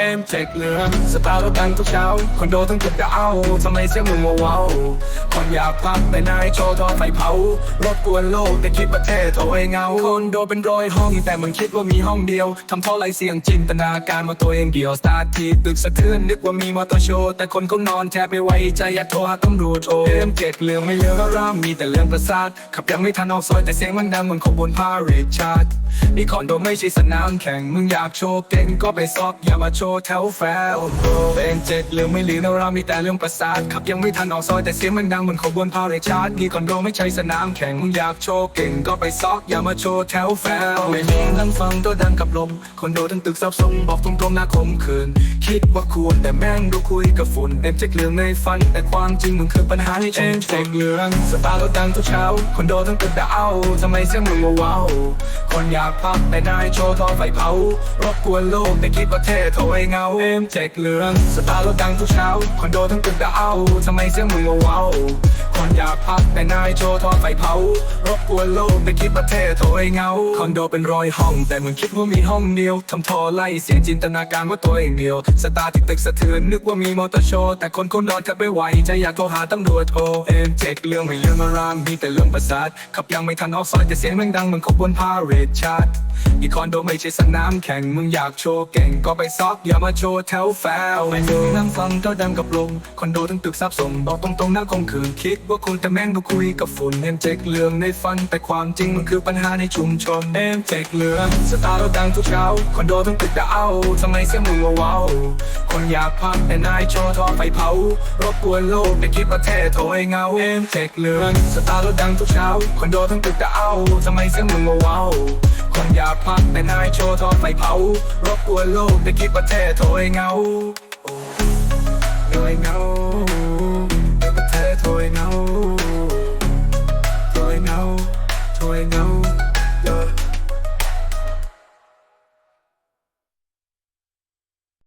เอ็มเจ็กเหลืองสตาร์รถดังทุกเช้า คอนโดทั้งตึกจะเอาทำไมเสียงมึงว้าวคนอยากพักไปนายโชว์ทอไฟเผารบกวนโลกแต่คิดประเทศโถยเงาคอนโดเป็นร้อยห้องแต่มึงคิดว่ามีห้องเดียวทำเพราไรเสียงจินตนาการว่าตัวเองเกียวสตาร์ที่ตึกสะเทือนนึกว่ามีมอเตอร์โชว์แต่คนเขานอนแทบไม่ไหวใจอยากโทรหาตำรวจโอเอ็มเจ็กเหลืองไม่เลือกร่ามมีแต่เรื่องประสาทขับยังไม่ทันออกซอยแต่เสียงมันดังเหมือนขบวนพาเหรดชาตินี่คอนโดไม่ใช่สนามแข่งมึงอยากโชว์เก่งก็ไปซอกอย่ามาโชว์แถวแฟลเอ็ม เจ็กเหลืองไม่ลืมนะเรามีแต่เรื่องประสาทขับยังไม่ทันออกซอยแต่เสียงมันดังเหมือนขบวนพาเหรดชาตินี่คอนโดไม่ใช่สนามแข่งมึงอยากโชว์เก่งก็ไปซอกอย่ามาโชว์แถวแฟลไม่มีนั่งฟังตัวดังกับลมคอนโดทั้งตึกซับซ้อนบอกตรงๆน่าคมคืนคิดว่าควรแต่แม่งดูคุยกับฝุ่นเอ็มเจ็กเหลืองในฝัน แต่ความจริงมันคือปัญหาในชุมชนเจ็กเหลืองสตาร์รถดังทุกเช้าคอนโดทั้งตึกดาวทำไมเสียงมึงว้าวคนอยากพักแต่นายโชว์ทอไฟเผารบกวนโลกแต่คิดว่าเท่โถยเงาเอ็มเจ็กเหลืองสตาร์รถดังทุกเช้า คอนโดทั้งตึกดาวทำไมเสียงมึงว้าวคนอยากพักแต่นายโชว์ทอไฟเผารบกวนโลกแต่คิดว่าเท่โถยเงา คอนโดเป็นรอยห้อง แต่เหมึงคิดว่ามีห้องเดียวทำทอไล่เสียงจินตนาการว่าตัวเองเดียว สตาร์ที่ตึกสะเทือนนึกว่ามีมอเตอร์โชว์แต่คนคนนอนแทบไม่ไหวใจอยากโทรหาตำรวจโทรเอ็มเจ็กเรื่องไม่เรื่องอารามมีแต่เรื่องประสาทขับยังไม่ทันออกซอยแต่เสียงแม่งดังเหมือนขบวนพาเหรดชาติอีคอนโดไม่ใช่สนามแข่งมึงอยากโชว์เก่งก็ไปซอกอย่ามาโชว์แถวแฟลไม่มีนั่งฟังเท่าดังกับลมคอนโดทั้งตึกซับสมบอกตรงๆน่าคงคืนคิดว่าคุณแต่แม่งมาคุยกับฝุ่นเอ็มเจ็กเรื่องในฝันแต่ความจริงมันคือปัญหาในชุมชนเอ็มเจ็กเรื่องสตาร์รถดังทุกเช้าคอนโดทั้งตึกดาวทำไมเสียงมึงว้าวคนอยากพักแต่นายโชว์ทอไฟเผารบกวนโลกแต่คิดว่าเท่โถยเงาเอ็มเจ็กเรื่องสตาร์รถดังทุกเช้าคอนโดทั้งตึกดาวทำไมเสียงมึงว้าวคนอยากพักแต่นายโชว์ทอไฟเผารบกวนโลกแต่คิดว่าเท่โถยเงาโถยเงา โถยเงาโถยเงาโถยเงา